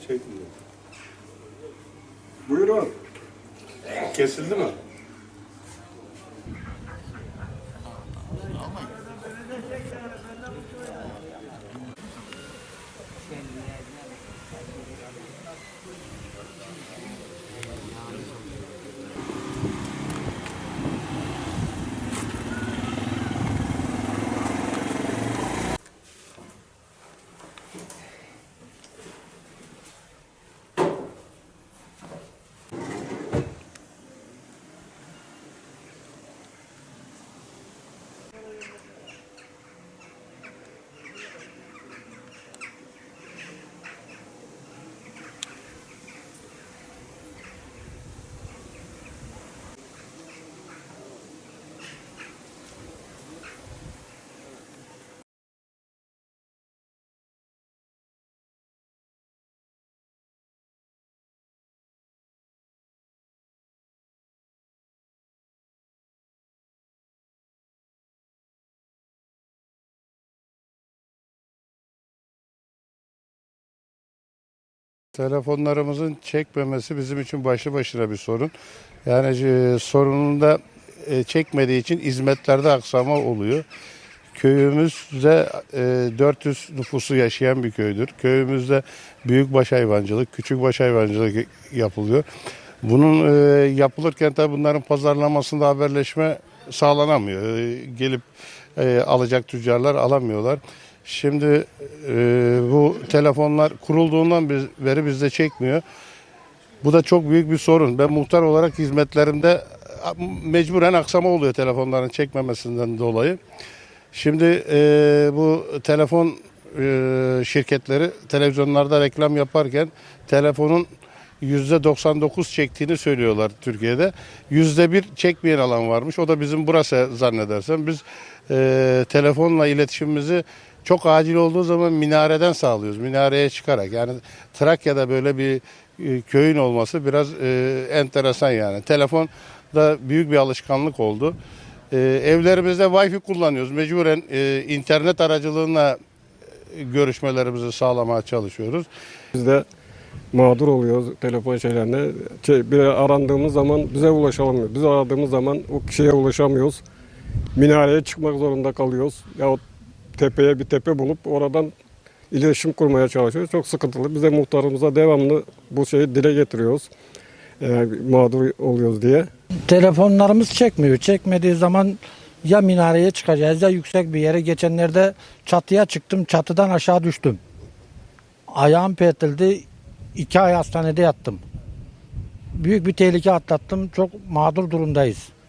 Çekmiyor. Buyurun. Kesildi mi? Telefonlarımızın çekmemesi bizim için başlı başına bir sorun. Yani e, sorununda e, çekmediği için hizmetlerde aksama oluyor. Köyümüzde e, 400 nüfusu yaşayan bir köydür. Köyümüzde büyükbaş hayvancılık, küçükbaş hayvancılık yapılıyor. Bunun e, yapılırken tabii bunların pazarlamasında haberleşme sağlanamıyor. E, gelip e, alacak tüccarlar alamıyorlar. Şimdi e, bu telefonlar kurulduğundan beri bizde çekmiyor. Bu da çok büyük bir sorun. Ben muhtar olarak hizmetlerimde mecburen aksama oluyor telefonların çekmemesinden dolayı. Şimdi e, bu telefon e, şirketleri televizyonlarda reklam yaparken telefonun %99 çektiğini söylüyorlar Türkiye'de. %1 çekmeyen alan varmış. O da bizim burası zannedersem. Biz e, telefonla iletişimimizi çok acil olduğu zaman minareden sağlıyoruz. Minareye çıkarak. Yani Trakya'da böyle bir e, köyün olması biraz e, enteresan yani. Telefon da büyük bir alışkanlık oldu. E, evlerimizde Wi-Fi kullanıyoruz. Mecburen e, internet aracılığıyla e, görüşmelerimizi sağlamaya çalışıyoruz. Biz de mağdur oluyoruz telefon şeylerine. Şey, bir arandığımız zaman bize ulaşamıyor. Biz aradığımız zaman o kişiye ulaşamıyoruz. Minareye çıkmak zorunda kalıyoruz. Yahut tepeye bir tepe bulup oradan iletişim kurmaya çalışıyoruz. Çok sıkıntılı. Biz de muhtarımıza devamlı bu şeyi dile getiriyoruz. Eğer mağdur oluyoruz diye. Telefonlarımız çekmiyor. Çekmediği zaman ya minareye çıkacağız ya yüksek bir yere. Geçenlerde çatıya çıktım. Çatıdan aşağı düştüm. Ayağım petildi. İki ay hastanede yattım. Büyük bir tehlike atlattım. Çok mağdur durumdayız.